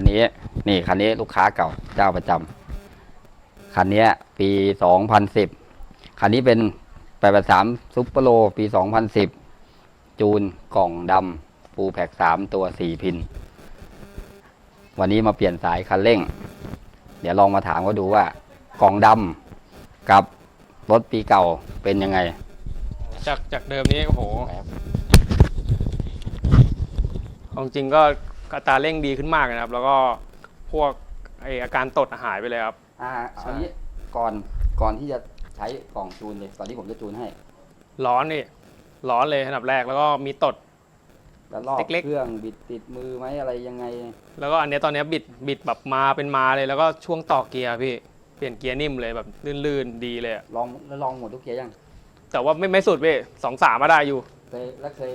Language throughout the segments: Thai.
นนี้นี่คันนี้ลูกค้าเก่าเจ้าประจำคันเนี้ยปีสองพันสิบคันนี้เป็นแปดสามซุปเปอร์โลปีสองพันสิบจูนกล่องดำฟูแพ็กสามตัวสี่พิน วันนี้มาเปลี่ยนสายคันเร่ง เดี๋ยวลองมาถามเขาดูว่ากล่องดำกับรถปีเก่าเป็นยังไง จากจากเดิมนี้โอ้โหเอาจริงก็ อัตราเร่งดีขึ้นมากนะครับ แล้วก็พวกไออาการตดหายไปเลยครับ อ่าใช่เอานี้ก่อนก่อนที่จะใช้กล่องจูนเลยก่อนที่ผมจะจูนให้ ร้อนนี่ร้อนเลยอันดับแรกแล้วก็มีตด แล้วรอบเล็กๆ เครื่องบิดติดมือไหมอะไรยังไง แล้วก็อันเนี้ยตอนเนี้ยบิดบิดแบบมาเป็นมาเลย แล้วก็ช่วงต่อเกียร์พี่เปลี่ยนเกียร์นิ่มเลยแบบลื่นๆดีเลยอะลองแล้วลองหมดทุกเกียร์ยังแต่ว่าไม่ไม่สุดพี่สองสามมาได้อยู่เคยแล้วเคย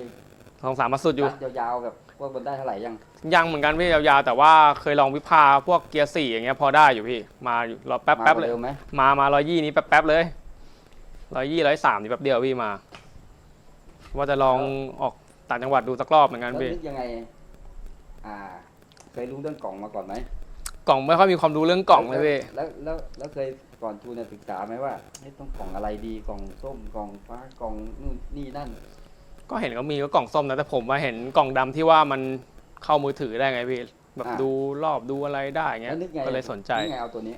สองสามมาสุดอยู่ รัดยาวๆแบบพ วกบนได้เท่าไหร่ยัง ยังเหมือนกันพี่ยาวๆ แต่ว่าเคยลองวิภาพวกเกียร์สี่อย่างเงี้ยพอได้อยู่พี่ มาอยู่รอแป๊บมาแป๊บกว่าเลยเดิมไหม มามาร้อยยี่นี้แป๊บแป๊บเลยร้อยยี่ร้อยสามนี่แป๊บเดียวพี่มา ว่าจะลองออกต่างจังหวัดดูสักรอบเหมือนกันแล้วพี่ นึกยังไง อ่า เคยรู้เรื่องกล่องมาก่อนไหมกล่องไม่ค่อยมีความรู้เรื่องกล่องเลยพี่ แล้วแล้วแล้วเคยก่อนจูนเนี่ยศึกษาไหมว่าเฮ้ยต้องกล่องอะไรดีกล่องส้มกล่องฟ้ากล่องนู่นนี่นั่น ก็เห็นเขามีก็กล่องส้มนะแต่ผมมาเห็นกล่องดำที่ว่ามันเข้ามือถือได้ไงพี่แบบอ่า ดูรอบดูอะไรได้เงี้แล้ยวนึกไงก็เลยสนใจ นึกไงเอาตัวนี้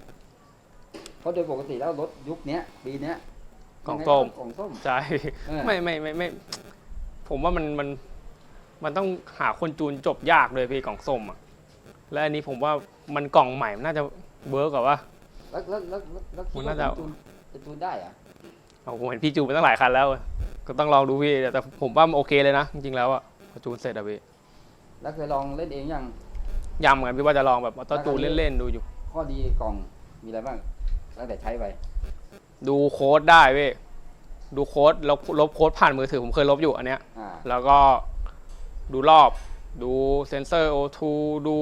เพราะโดยปกติแล้วรถยุคเนี้ยปีเนี้ยกล่องยัไส้มกล่องส้ม ใช่ เออ ไม่ไม่ไม่ไม่ ผมว่ามันมันมันต้องหาคนจูนจบยากเลยพี่กล่องส้มอะและอันนี้ผมว่ามันกล่องใหม่มันน่าจะเวิร์กกว่าว่าแล้วแล้วแล้วแล้วแล้วคิดมันว่าน่าจะจูนจะจูนได้เหรอะเอาผมเห็นพี่จูนไปตั้งหลายคันแล้ว ก็ต้องลองดูพี่แต่ผมว่ามันโอเคเลยนะ จริงๆแล้วอะพอจูนเสร็จอะพี่แล้วเคยลองเล่นเองยังยำกันพี่ว่าจะลองแบบออโต้จูนเล่นๆดูอยู่ ข้อดีกล่องมีอะไรบ้างตั้งแต่ใช้ไปดูโค้ดได้พี่ดูโค้ดลบลบโค้ดผ่านมือถือผมเคยลบอยู่อันเนี้ย อ่าแล้วก็ดูรอบ ดูเซนเซอร์ O2 ดู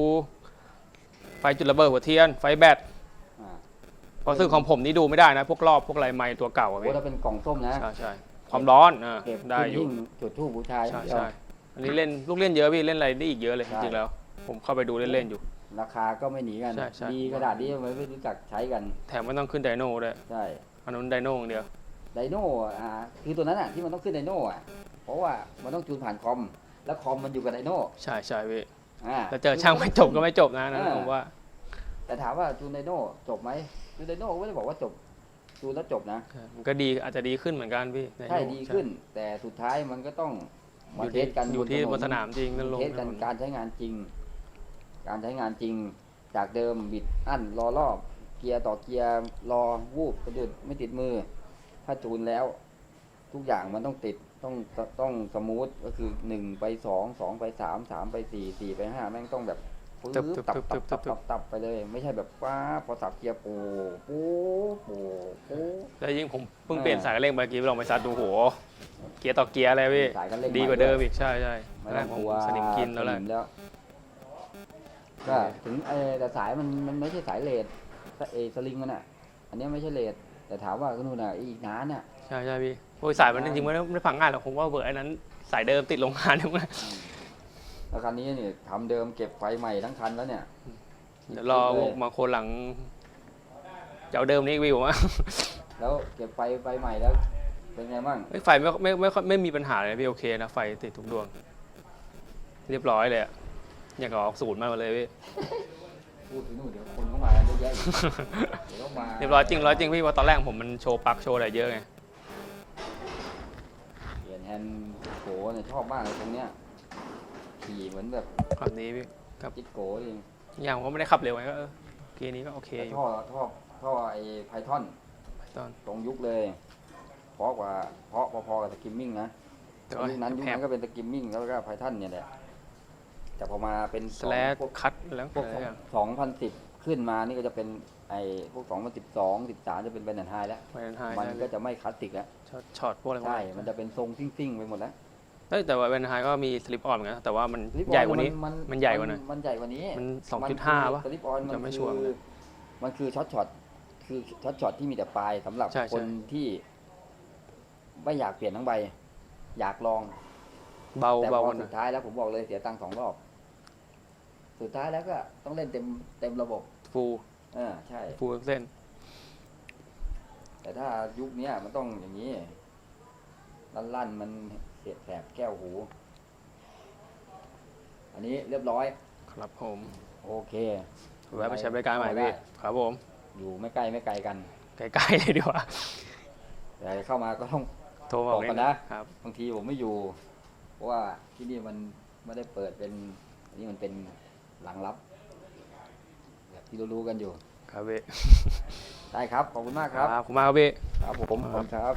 ไฟจุดระเบิดหัวเทียน ไฟแบตอ่าเพราะซึ่งของผมนี่ดูไม่ได้นะ พวกรอบพวกไรไม้ตัวเก่าอะโอ้พี่ถ้าเป็นกล่องส้มนะ ใช่ใช่ ความร้อนอ่าเก็บได้อยู่ ขึ้นหิ้งจุดทูบบูชาใช่เดียว ใช่อันนี้เล่นลูกเล่นเยอะพี่เล่นอะไรได้อีกเยอะเลยใช่จริงๆแล้ว ผมเข้าไปดูเล่นๆอยู่ ราคาก็ไม่หนีกัน ใช่ใช่ ดีกระดาษนี้ทำไมไม่รู้จักใช้กัน แถมไม่ต้องขึ้นไดโน่ด้วยใช่ อันนั้นไดโน่อย่างเดียว ไดโน่อ่าคือตัวนั้นอะที่มันต้องขึ้นไดโน่อะ เพราะว่ามันต้องจูนผ่านคอม แล้วคอมมันอยู่กับไดโน่ใช่ใช่พี่อ่า แล้วเจอช่างไม่จบก็ไม่จบนะอันนั้นผมว่า แต่ถามว่าจูนไดโน่จบไหมจูนไดโน่ก็ไม่ได้บอกว่าจบ จูนแล้วจบนะมันก็ดีอาจจะดีขึ้นเหมือนกันพี่ไโน่ใช่ดีขึ้น แต่สุดท้ายมันก็ต้องอมายู่เทที่สกันอยู่ที่ถบนสนามจริงนั่นลงเทสกันการใช้งานจริง การใช้งานจริง จากเดิมบิดอั้นรอรอบ เกียร์ต่อเกียร์รอวูบกระดุดไม่ติดมือ ถ้าจูนแล้ว ทุกอย่างมันต้องติดต้องต้องสมูทก็คือหนึ่งไปสองสองไปสามสามไปสี่สี่ไปห้าแม่งต้องแบบ ปื๊ตึบตับตับตับตับตับไปเลย ไม่ใช่แบบป้าพอสับเกียร์ปูปูปูปูแล้วยิ่งผมเพิ่งเปลี่ยนสายคันเร่งเมื่อกี้ลองไปซัดดูโหเกียร์ต่อเกียร์อะไรพี่สายคันเร่งดีกว่าเดิมอีกใช่ใช่ไม่แรต้องผกมลัวสนิมกินแล้วแหละสมแล้วก็ถึงเออแต่สายมันมันไม่ใช่สายเลดเอสลิงมันอะ อันนี้ไม่ใช่เลดแต่ถามว่าก็นู่นน่ะอีกนานอะใช่ใช่พี่โอ้ยสายมันจริงๆมันไม่ไม่พังง่ายหรอกผมว่าเบอร์ไอ้นั้นสายเดิมติดโรงงานทั้งนั้น แล้วคันนี้เนี่ยทำเดิมเก็บไฟใหม่ทั้งคันแล้วเนี่ยเดี๋ยวรอพวกมาโคนหลังจะเอาเดิมนี้วิวมาแล้วเก็บไฟไฟใหม่แล้ว เป็นไงบ้างเฮ้ยไฟไม่ไม่ไม่ค่อยไม่มีปัญหาเลยพี่โอเคนะไฟติดทุกดวง เรียบร้อยเลยอะอย่างกับออกศูนย์มาหมดเลยพี่พูดถึงนู่นเดี๋ยวคนเข้ามาเยอะแยะอีกเดี๋ยวก็มาเรียบร้อยจริงร้อยจริงพี่ว่าะตอนแรกผมมันโชว์ปลั๊กโชว์อะไรเยอะไงเปลี่ยนแฮนด์โกเนี่ยชอบมากเลยตรงเนี้ย ขี่เหมือนแบบขับนี้พี่จิกโกเองอย่างผมก็ไม่ได้ขับเร็วไงก็เออเกียร์นี้ก็โอเคอยู่ท่อท่อท่อไอ้ไพทอนตอนตรงยุคเลยเพราะกว่าเพราะพอๆกับสกิมมิ่งนะแต่ยุว่าคนั้นยุคแพนั้นก็เป็นสกิมมิ่งแล้วก็ไพทอนเนี่ยแหละแต่พอมาเป็นสแลชพวกคัดแล้วพวกอะไรอย่างสองพันสิบขึ้นมานี่ก็จะเป็นไอ้พวกสองพันสิบสองสิบสามจะเป็นแบนด์ไฮแล้วไฟนไฮมันใช่ก็จะไม่คลาสสิกแล้วช็อตช็อตพวกอะไรพวกใช่นั้นมันจะเป็นทรงซิ่งๆไปหมดแล้ว เฮ้ยแต่ว่าไฟนไฮก็มีสลิปออนเหมือนกันนะแต่ว่ามันสลิปออใหญ่กว่านี้ มันมันใหญ่กว่าหน่อยมันใหญ่กว่านี้มันสองจุดห้ามันปะคือสลิปออนมันจำไม่คืชัวร์เหมือนกัอนมันคือช็อตช็อตคือช็อตช็อตที่มีแต่ปลายสำหรับใช่ใช่คนที่ไม่อยากเปลี่ยนทั้งใบ อยากลอง เบาแต่พเบาอกันหน่สุอยดท้ายแล้วผมบอกเลยเสียตังค์สองรอบ สุดท้ายแล้วก็ต้องเล่นเต็มเต็มระบบฟูลอ่าใช่ฟูลทั้งเส้น แต่ถ้ายุคเนี้ยมันต้องอย่างนี้ ลั่นๆมันเสียดแสบแก้วหู อันนี้เรียบร้อย ครับผมโอเค แวะไปใช้บริการใหม่พี่ครับผม อยู่ไม่ใกล้ไม่ไกลกัน ใกล้ๆเลยดีกว่า แต่เข้ามาก็ต้อง โทรบอกบอกเลยกันนะนะ ครับ บางทีผมไม่อยู่ เพราะว่าที่นี่มันไม่ได้เปิดเป็นอันนี้มันเป็นหลังลับ แบบที่รู้ๆกันอยู่ ครับพี่ได้ครับ ขอบคุณมากครับ ขอบคุณมากครับพี่ ครับผมขอบคุณครับ